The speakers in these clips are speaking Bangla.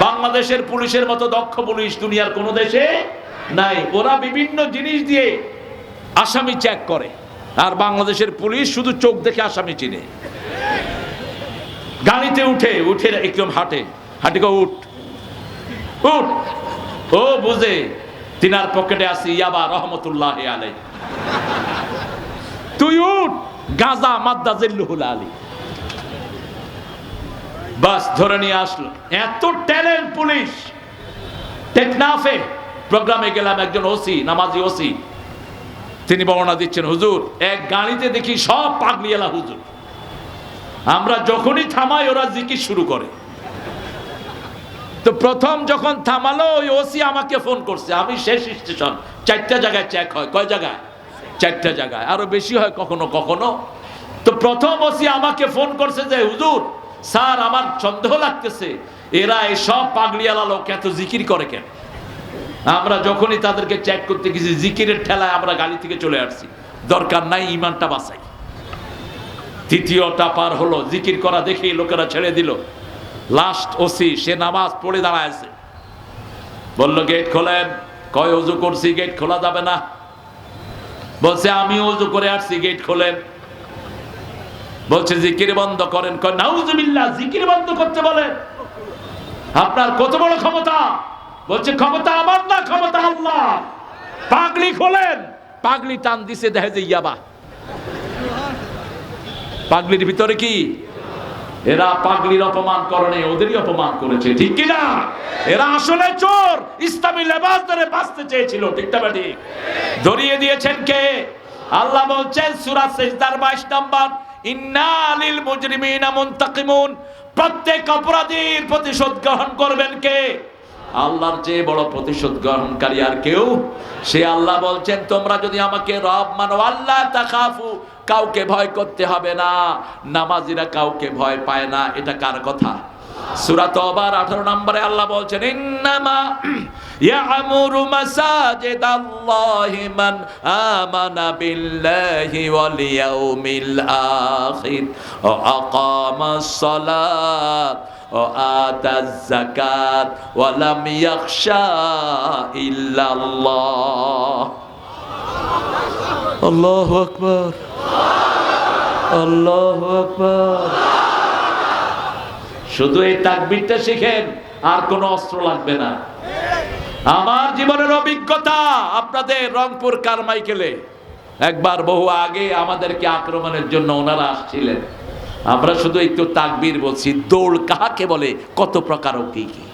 বাংলাদেশের পুলিশের মতো দক্ষ পুলিশ দুনিয়ার কোনো দেশে নাই। ওরা বিভিন্ন জিনিস দিয়ে আসামি চেক করে। আর বাংলাদেশের পুলিশ শুধু চোখ দেখে আসামি চিনে। গাড়িতে উঠে উঠে একদম হাটে। হাটে উঠ। উঠ। ও বুঝে, তিনার পকেটে আসি ইয়াবা রহমতুল্লাহ আলাই তুই উঠ। গাজা মাদ্দা জিল্লুহুল আলী। বাস ধরে নিয়ে আসলো। এত ট্যালেন্ট পুলিশ। টেকনাফে প্রোগ্রামে গেলাম একজন ওসি, নামাজি ওসি। তিনি বর্ণনা দিচ্ছেন, হুজুর, এক গাড়িতে দেখি সব পাগলিয়ালা হুজুর। আমরা যখনই থামাই, ওরা জিকির শুরু করে। তো প্রথম যখন থামালো, ওই ওসি আমাকে ফোন করছে। আমি শেষ স্টেশন, চারটা জায়গায় চেক হয়। কয় জায়গায়? চারটা জায়গায়। আরও বেশি হয় কখনো কখনো। তো প্রথম ওসি আমাকে ফোন করছে যে, হুজুর স্যার, আমার সন্দেহ লাগতেছে। এরা এসব সব পাগড়িয়ালা লোক এত জিকির করে কেন? আমরা যখনই তাদেরকে চেক করতে গেছি, জিকিরের ঠেলায় আমরা গাড়ি থেকে চলে আসছি। দরকার নাই ইমানটা বাঁচাই। তৃতীয়টা পার হলো, জিকির করা দেখেই লোকেরা ছেড়ে দিল। লাস্ট ওসি, সে নামাজ পড়ে দাঁড়ায় বলল, গেট খোলেন। কয় অজু করছি, গেট খোলা যাবে না। বলছে, আমি অজু করে আসছি, গেট খোলেন। বলছে, জিকির বন্ধ করেন। নাউজুবিল্লাহ, জিকির বন্ধ করতে বলেন আপনার কত বড় ক্ষমতা? বলছে, ক্ষমতা আমার না, ক্ষমতা আল্লাহ। পাগলি খোলেন। পাগলি টান দিছে, দেখে যে ইয়াবা। পাগলির ভিতরে কি? এরা পাগলির অপমান করণে ওদেরই অপমান করেছে। ঠিক কি না এরা আসলে চোর। ইসলামী লেবাস ধরে বাঁচতে চেয়েছিল ঠিকটা ঠিক? ধরিয়ে দিয়েছেন কে? আল্লাহ বলছেন সুরাজ সিজদার 22 নম্বর। ইন্না লিল মুজরিমিনা মুনতাকিমুন। প্রত্যেক অপরাধীর প্রতিশোধ গ্রহণ করবেন কে? আল্লাহর যে বড় প্রতিশোধ গ্রহণকারী আর কেউ? সে আল্লাহ বলছেন, তোমরা যদি আমাকে রব মানো আল্লাহ তাকাফু কাউকে ভয় করতে হবে না। নামাজিরা কাউকে ভয় পায় না। এটা কার কথা? সুরাত তবার আঠারো নম্বরে আল্লাহ বলছেন, ইন্নামা ইয়ামুরু মাসাজিদাল্লাহি মান আমানা বিল্লাহি ওয়াল ইয়াউমিল আখির। ও আকামাস সালাত, ও আতাজ যাকাত, ওয়া লাম ইয়াখশা ইল্লাল্লাহ। আল্লাহু আকবার আল্লাহু আকবার আল্লাহু আকবার। শুধু এই তাকবিরটা শিখেন, আর কোনো অস্ত্র লাগবে না। আমার জীবনের অভিজ্ঞতা আপনাদের রংপুর কারমাইকেলে। একবার বহু আগে আমাদেরকে আক্রমণের জন্য ওনারা আসছিলেন। আমরা শুধু একটু তাকবীর বলছি, দৌড় কাহাকে বলে, কত প্রকার ও কি কি।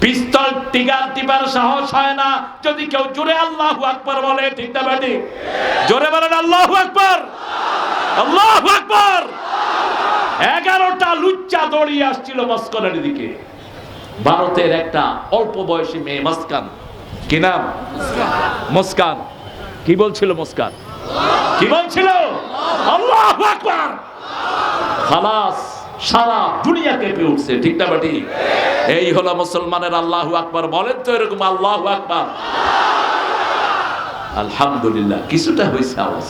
পিস্তল, টিগার, টিপার সাহস হয় না, যদি কেউ জোরে আল্লাহু আকবার বলে, ঠিক না জোরে বলেন আল্লাহু আকবার। আল্লাহু আকবার। এগারোটা লুচ্চা দৌড়িয়ে আসছিল মস্কনের দিকে। ভারতের একটা অল্প বয়সী মেয়ে মস্কান কি নাম? মুস্কান কি বলছিল মুস্কান কি বলছিল? আল্লাহ আকবার! সারা দুনিয়া কেঁপে উঠছে, ঠিক না বাটি? এই হলো মুসলমানের আল্লাহু আকবার। বলেন তো এরকম আল্লাহু আকবার। আলহামদুলিল্লাহ, কিছুটা হয়েছে আওয়াজ।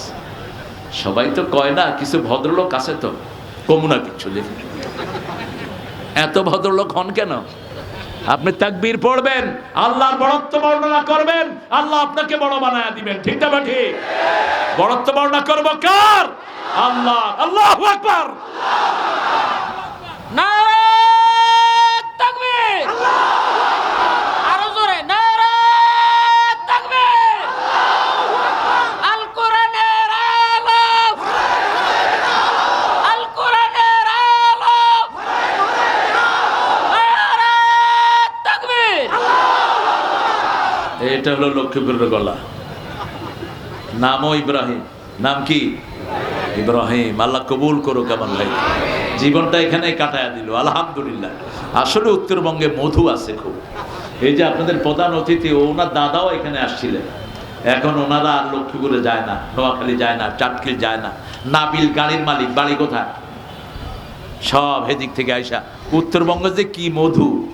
সবাই তো কয় না, কিছু ভদ্রলোক আছে তো? কমুনা কিচ্ছু এত ভদ্রলোক হন কেন? আপনি তাকবীর পড়বেন আল্লাহর বড়ত্ব বর্ণনা করবেন আল্লাহ আপনাকে বড় বানায় দিবেন। ঠিক না ঠিক? বড়ত্ব বর্ণনা করব কার? আল্লাহ আল্লাহ আকবার। না তাকবীর। আরও জোরে নারে তাকবীর আল কোরআনের আলো আল কোরআনের আলো নারে তাকবীর লক্ষ্মীপুরের গলা। নামও ইব্রাহিম। নাম কি? ইব্রাহিম। আল্লাহ কবুল করুক আমার ভাই। জীবনটা এখানে কাটায়া দিল। আলহামদুলিল্লাহ। আসলে উত্তরবঙ্গে মধু আছে খুব। এই যে আপনাদের প্রধান অতিথি, ওনার দাদাও এখানে আসছিলেন। এখন ওনারা আর লক্ষ্মীপুরে যায় না, নোয়াখালী যায় না চাটকিল যায় না। নাবিল গাড়ির মালিক, বাড়ি কোথায়? সব হেদিক থেকে আইসা। উত্তরবঙ্গ যে কি মধু?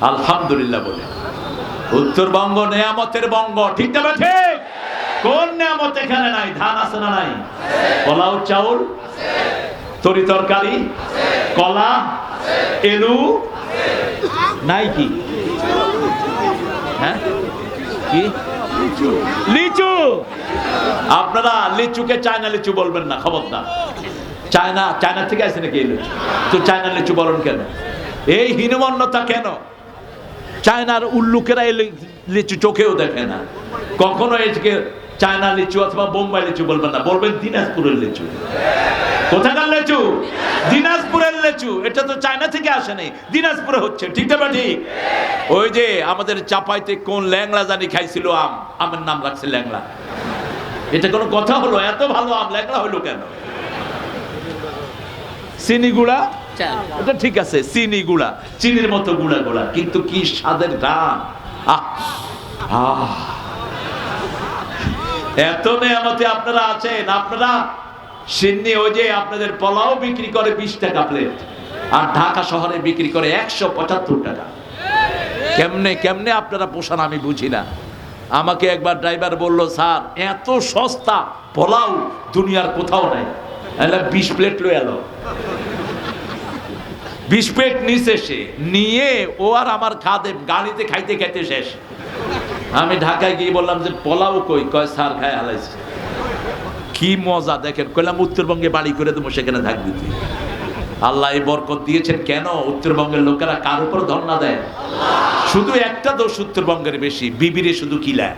আলহামদুলিল্লাহ বলে। উত্তরবঙ্গ নেয়ামতের বঙ্গ, ঠিক না ঠিক কোন নেয়ামত এখানে নাই? ধান আছে না নাই? কলাউ চাউল? তরি তরকারি? কলা? এলু? নাই কি? হ্যাঁ? কি? লিচু। আপনারা লিচুকে চায়না লিচু বলবেন না, খবরদার। চায়না চায়না থেকে আসে নাকি লিচু? তো চায়না লিচু বলেন কেন? এই হীনমন্যতা কেন? চায়নার উল্লুকেরা এই লিচু চোখেও দেখে না। কখনো এদিকে চায়না লিচু অথবা বোম্বাই লিচু বলবেন না, বলবেন দিনাজপুরের লিচু। কোথাকার লিচু? দিনাজপুরের লিচু। এটা তো চায়না থেকে আসে নাই দিনাজপুরে হচ্ছে। ঠিক না ঠিক ওই যে আমাদের চাপাইতে কোন ল্যাংলা জানি খাইছিল আম, আমের নাম রাখছে ল্যাংলা এটা কোনো কথা হলো? এত ভালো আম ল্যাংলা হলো কেন? চিনি ওটা ঠিক আছে, চিনি গুড়া। চিনির মতো গুড়া গুড়া কিন্তু কি স্বাদের গান আহ। এত নেয়ামতে আপনারা আছেন, আপনারা সিন্নি ওই যে আপনাদের পোলাও বিক্রি করে বিশ টাকা প্লেট আর ঢাকা শহরে বিক্রি করে একশো পঁচাত্তর টাকা। কেমনে কেমনে আপনারা পোষান আমি বুঝি না। আমাকে একবার ড্রাইভার বলল, স্যার, এত সস্তা পোলাও দুনিয়ার কোথাও নাই। বিশ প্লেট লয়ে এলো। বিশ নিচে সে। নিয়ে ও আর আমার খাদে গাড়িতে খাইতে খাইতে শেষ। আমি ঢাকায় গিয়ে বললাম যে, পোলাও কই? কয়, স্যার, খায় হালাইছে। কি মজা, দেখেন। কইলাম, উত্তরবঙ্গে বাড়ি করে দেবো, সেখানে থাকবি তুই আল্লাহ এই বরকত দিয়েছেন। কেন? উত্তরবঙ্গের লোকেরা কার উপর ধর্ণা দেয়? শুধু একটা দোষ উত্তরবঙ্গের বেশি। বিবিরে শুধু কিলায়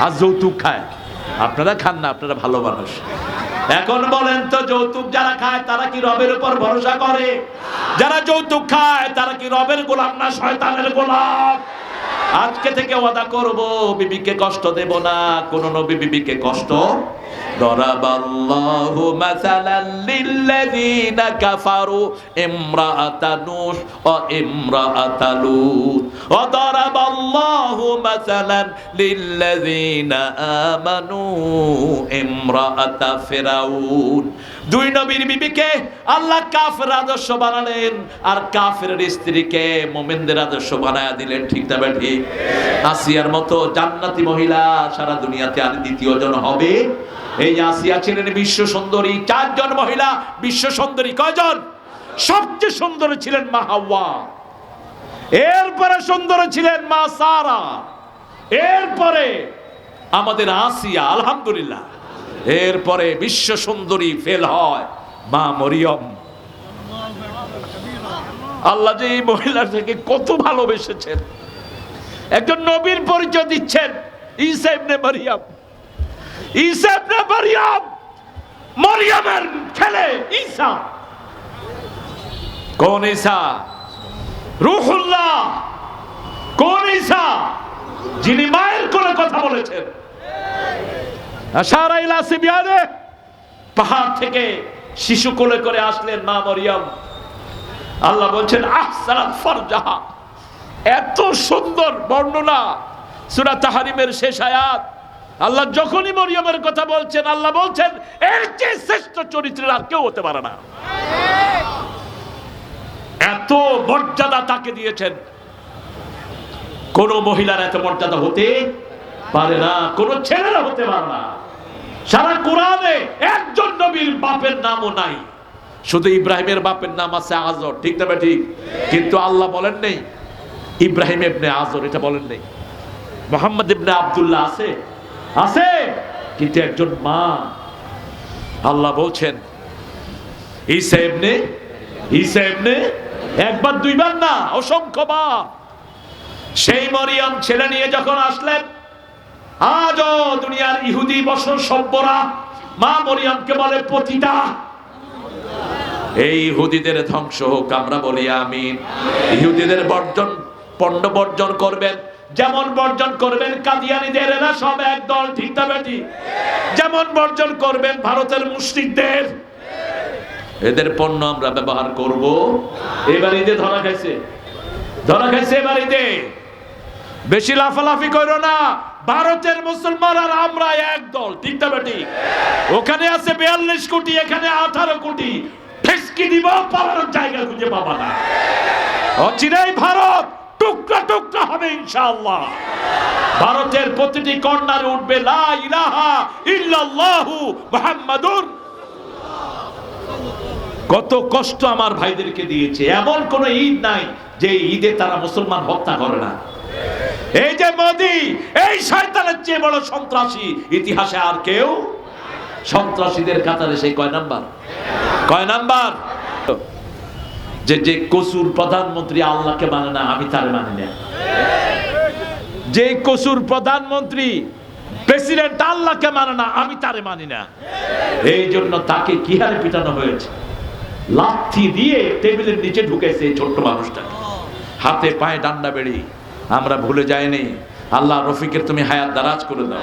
আর যৌতুক খায়। আপনারা খান না, আপনারা ভালো মানুষ। এখন বলেন তো, যৌতুক যারা খায়, তারা কি রবের উপর ভরসা করে? যারা যৌতুক খায়, তারা কি রবের গোলাম না শয়তানের গোলাম? আজকে থেকে ওয়াদা করব, বিবিকে কষ্ট দেব না, কোন নবী বিবিকে কষ্ট দরাবাল্লাহু মাসালান লিল্লাযীনা কাফারু, ইমরাআতা নূহ ওয়া ইমরাআতা লূত। ওয়া দরাবাল্লাহু মাসালান লিল্লাযীনা আমানু ইমরাআতা ফিরাউন। দুই নবীর বিবিকে আল্লাহ কাফের আদর্শ বানালেন আর কাফের স্ত্রীকে মোমেনদের আদর্শ বানায়া দিলেন, ঠিক না ঠিক আসিয়ার মতো জান্নাতি মহিলা সারা দুনিয়াতে আর দ্বিতীয় জন হবে। এই আসিয়া ছিলেন বিশ্ব সুন্দরী, চারজন মহিলা, বিশ্ব সুন্দরী কয়জন? সবচেয়ে সুন্দর ছিলেন মা হাওয়া। এরপরে সুন্দর ছিলেন মা সারা। এরপরে আমাদের আসিয়া, আলহামদুলিল্লাহ। এরপরে বিশ্ব সুন্দরী ফেল হয়, মা মরিয়ম। আল্লাহ যে এই মহিলাটাকে কত ভালোবেসেছেন। একজন নবীর পরিচয় দিচ্ছেন, ঈসা ইবনে মারিয়াম। ঈসা ইবনে মারিয়াম মরিয়মের ছেলে ঈসা। কোন ঈসা? যিনি মায়ের কোলে কথা বলেছেন। পাহাড় থেকে শিশু কোলে করে আসলেন মা আল্লাহ বলছেন এত সুন্দর বর্ণনা। সূরা তাহারিমের শেষ আয়াত। আল্লাহ যখনই মরিয়মের কথা বলছেন, আল্লাহ বলছেন, এর চেয়ে শ্রেষ্ঠ চরিত্রের আর কেউ হতে পারে না। এত মর্যাদা তাকে দিয়েছেন। কোন মহিলার এত মর্যাদা হতে পারে না, কোন ছেলেরা হতে পারে না। সারা কোরআনে একজন নবীর বাপের নামও নাই। শুধু ইব্রাহিমের বাপের নাম আছে আজর, ঠিক না ঠিক কিন্তু আল্লাহ বলেন নেই। ইব্রাহিম ইবনে আজর, এটা বলেন নেই। মোহাম্মদ ইবনে আবদুল্লাহ আছে? আছে। কিন্তু একজন মা। আল্লাহ বলছেন, ঈসা ইবনে ঈসা ইবনে একবার দুইবার না অসংখ্যবার সেই মরিয়ম ছেলে নিয়ে যখন আসলেন, আজও দুনিয়ার ইহুদি বছর সভ্যরা মা মরিয়মকে বলে, পতিতা, এই ইহুদিদের ধ্বংস হোক, আমরা বলি আমিন। ইহুদিদের বর্জন, পণ্ড বর্জন করবেন। যেমন বর্জন করবেন কাদিয়ানিদের, এরা সব একদল, ঠিক যেমন বর্জন করবেন ভারতের মুসলিমদের এদের পণ্য আমরা ব্যবহার করব। এবার ঈদে ধরা খাইছে। ধরা খাইছে এবার ঈদে বেশি লাফালাফি করো না। ভারতের মুসলমান আর আমরা এক দল, ঠিক তবে ঠিক ওখানে আছে বিয়াল্লিশ কোটি, এখানে আঠারো কোটি। ফেসকি দিব পালানোর জায়গা খুঁজে পাবা না। অচিরেই ভারত টুকরা টুকরা হবে, ইনশাআল্লাহ। ভারতের প্রতিটি কর্নারে উঠবে, লা ইলাহা ইল্লাল্লাহু মুহাম্মাদুর কত কষ্ট আমার ভাইদেরকে দিয়েছে। এমন কোন ঈদ নাই যে ঈদে তারা মুসলমান হত্যা করে না। এই যে মোদি, এই শয়তানের চেয়ে বড় সন্ত্রাসী, ইতিহাসে আর কেউ সন্ত্রাসীদের কাতারে সেই কয় নাম্বার? কয় নাম্বার? যে যে কসুর প্রধানমন্ত্রী আল্লাহকে মানে না, আমি তার মানি না। যে কসুর প্রধানমন্ত্রী প্রেসিডেন্ট আল্লাহকে মানে না, আমি তারে মানি না। এই জন্য তাকে কি হারে পিটানো হয়েছে? লাথি দিয়ে টেবিলের নিচে ঢুকেছে ছোট্ট মানুষটা। হাতে পায়ে ডান্ডা বেড়ি, আমরা ভুলে যাইনি। আল্লাহ রফিকের তুমি হায়াত দারাজ করে দাও।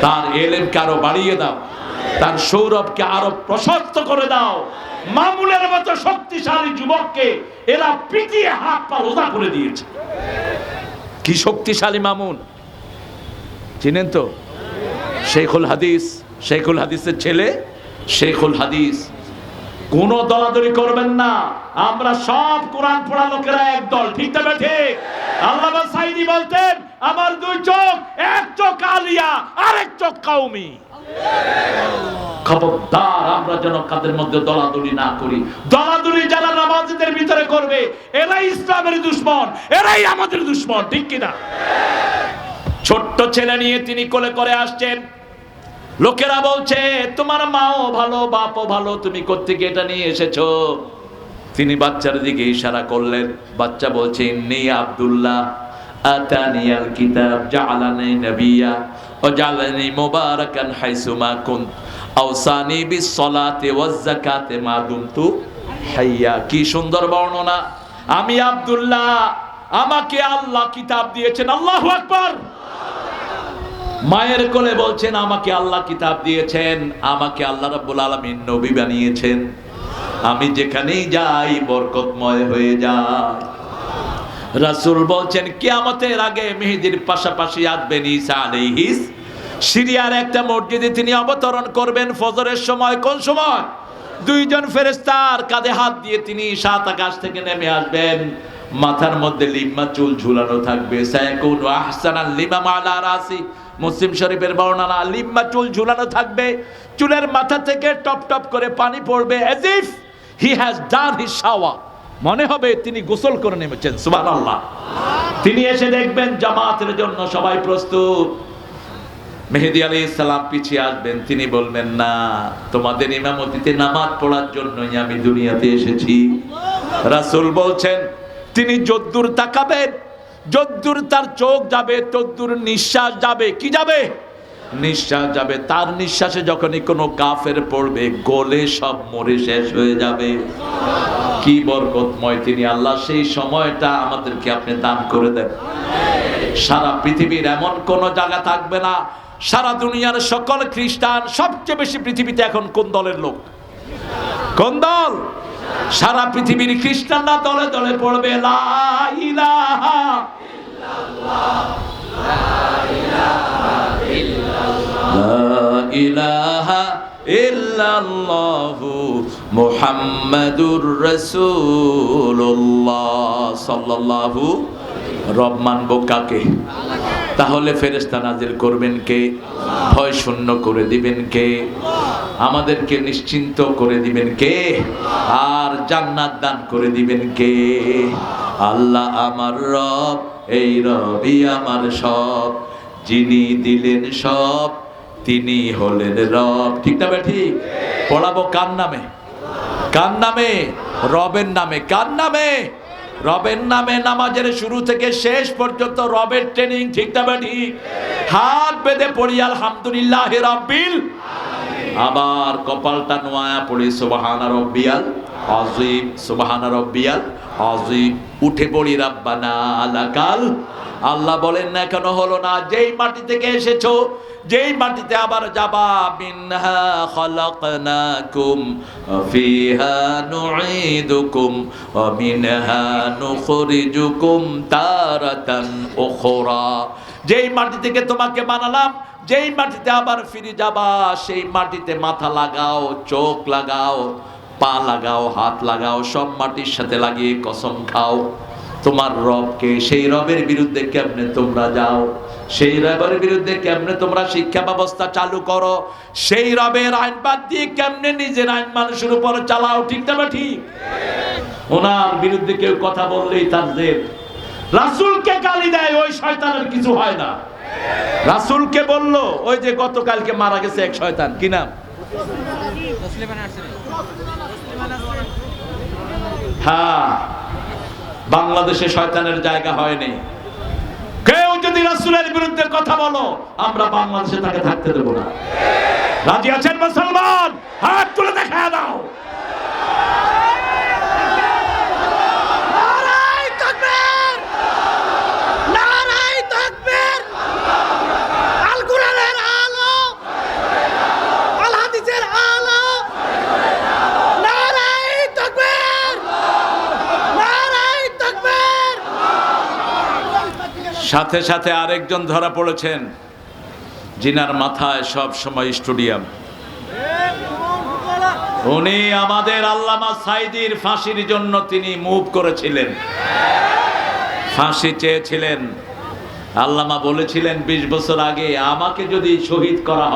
তার এলেমকে আরও বাড়িয়ে দাও। তার সৌরভকে আরও প্রশস্ত করে দাও। মামুনের মতো শক্তিশালী যুবককে এরা পিটিয়ে হাত পা রোজা করে দিয়েছে। কি শক্তিশালী মামুন। চিনেন তো? শেখুল হাদিস শেখুল হাদিসের ছেলে শেখুল হাদিস। কোন দলাদলি করবেন না। আমরা সব কোরআন পড়া লোকেরা একদল, ঠিক তবে ঠিক আল্লাহ সাইদি বলতেন, আমার দুই চোখ, এক চোখ আলিয়া, আরেক চোখ কাউমি খবরদার, আমরা যেন কাদের মধ্যে দলাদলি না করি। দলাদলি যারা নামাজিদের ভিতরে করবে, এরাই ইসলামের দুশ্মন, এরাই আমাদের দুশ্মন, ঠিক কিনা? ছোট্ট ছেলে নিয়ে তিনি কোলে করে আসছেন। লোকেরা বলছে, তোমার মাও ভালো, বাপও ভালো, তুমি কোত্থেকে এটা নিয়ে এসেছ? তিনি বাচ্চার দিকে ইশারা করলেন। বাচ্চা বলছে, ইন্নি আব্দুল্লাহ কিতাব মা কি সুন্দর বর্ণনা। আমি আব্দুল্লাহ, আমাকে আল্লাহ কিতাব দিয়েছেন, আল্লাহু আকবার। মায়ের কোলে বলছেন, আমাকে আল্লাহ কিতাব দিয়েছেন, আমাকে আল্লাহ রাব্বুল আলামিন নবী বানিয়েছেন। আমি যেখানেই যাই, বরকতময় হয়ে যায়। রাসূল বলছেন, কিয়ামতের আগে মেহেদির পাশাপাশি আসবেন ঈসা আলাইহিস, সিরিয়ার একটা মসজিদে তিনি অবতরণ করবেন ফজরের সময়। কোন সময়? দুইজন ফেরেস্তার কাঁধে হাত দিয়ে তিনি সাত আকাশ থেকে নেমে আসবেন। মাথার মধ্যে লিম্মা চুল ঝুলানো থাকবে। মুসলিম শরীফের বর্ণনা, লিম্মা চুল ঝুলানো থাকবে। চুলের মাথা থেকে টপ টপ করে পানি পড়বে as if he has done his shower মনে হবে তিনি গোসল করে নেমেছেন, সুবহানাল্লাহ। তিনি এসে দেখবেন জামাতের জন্য সবাই প্রস্তুত। মেহেদি আলী ইসলাম পিছিয়ে আসবেন, তিনি বলবেন, না, তোমাদের ইমামতিতে নামাজ পড়ার জন্যই আমি দুনিয়াতে এসেছি। রাসূল বলছেন তিনি যদ্দুর তাকাবেন যদ্দুর তার চোখ যাবে, তদ্দুর নিঃশ্বাস যাবে। কি যাবে? নিঃশ্বাস যাবে। তার নিঃশ্বাসে যখনই কোনো কাফের পড়বে, গলে সব মরে শেষ হয়ে যাবে। কি বরকতময় তিনি আল্লাহ, সেই সময়টা আমাদেরকে আপনি দান করে দেন। সারা পৃথিবীর এমন কোন জায়গা থাকবে না। সারা দুনিয়ার সকল খ্রিস্টান, সবচেয়ে বেশি পৃথিবীতে এখন কোন দলের লোক? কোন দল? সারা পৃথিবীর খ্রিস্টানরা দলে দলে পড়বে মোহাম্মদুর রসুল্লাহ সাল্লাল্লাহু রব মানব কাকে? তাহলে ফেরেশতা নাজিল করবেন কে? ভয় শূন্য করে দিবেন কে? আমাদেরকে নিশ্চিন্ত করে দিবেন কে? আর জান্নাত দান করে দিবেন কে? আল্লাহ আমার রব, এই রবি আমার সব। যিনি দিলেন সব, তিনি হলেন রব। ঠিক না ঠিক? পড়াবো কার নামে? কার নামে? রবের নামে। কার নামে? রবের নামে নামাজের শুরু থেকে শেষ পর্যন্ত রবের ট্রেনিং ঠিক না ঠিক হাত বেঁধে পড়ি, আলহামদুলিল্লাহ রব্বিল আবার কপালটা নোয়া পড়ি, সুবাহানা রব্বিয়াল আজিম সুবাহানা রব্বিয়াল আজিম উঠে পড়ি রাব্বানা, লাকাল। আল্লাহ বলেন, না কেন হলো না। যেই মাটি থেকে এসেছ, যেই মাটিতে আবার যাবা, মিনহা খালাকনাকুম, ফিহা নুঈদুকুম, ওয়া মিনহা নুখরিজুকুম তারাতান উখরা। যেই মাটি থেকে তোমাকে বানালাম, যেই মাটিতে আবার ফিরে যাবা, সেই মাটিতে মাথা লাগাও, চোখ লাগাও। পা লাগাও, হাত লাগাও, সব মাটির সাথে লাগিয়ে কসম খাও। তোমার রবকে, সেই রবের বিরুদ্ধে কেমনে তোমরা যাও? সেই রবের বিরুদ্ধে কেমনে তোমরা শিক্ষা ব্যবস্থা চালু করো? সেই রবের আইন বাদ দিয়ে কেমনে নিজের আইন মানুষের উপর চালাও? ঠিক না ঠিক? ওনার বিরুদ্ধে কেউ কথা বললেই তার তাদের রাসূলকে গালি দেয়, ওই শয়তানের কিছু হয় না। রাসূলকে বলল, ওই যে গতকালকে মারা গেছে এক শয়তান। কি নাম? হ্যাঁ বাংলাদেশে শয়তানের জায়গা হয়নি। কেউ যদি রাসুলের বিরুদ্ধে কথা বলো, আমরা বাংলাদেশে তাকে থাকতে দেবো না। রাজি আছেন মুসলমান? হাত তুলে দেখা দাও নারাই তাকবীর নারাই তাকবীর আল কোরআনের আলো আল হাদিসের আলো নারাই তাকবীর নারাই তাকবীর সাথে সাথে আরেকজন ধরা পড়েছেন। জিনার মাথায় সব সময় স্টুডিয়াম। উনি আমাদের আল্লামা সাইদির ফাঁসির জন্য তিনি মুভ করেছিলেন। ফাঁসি চেয়েছিলেন। আল্লামা বলেছিলেন, বিশ বছর আগে আমাকে যদি শহীদ করা হয়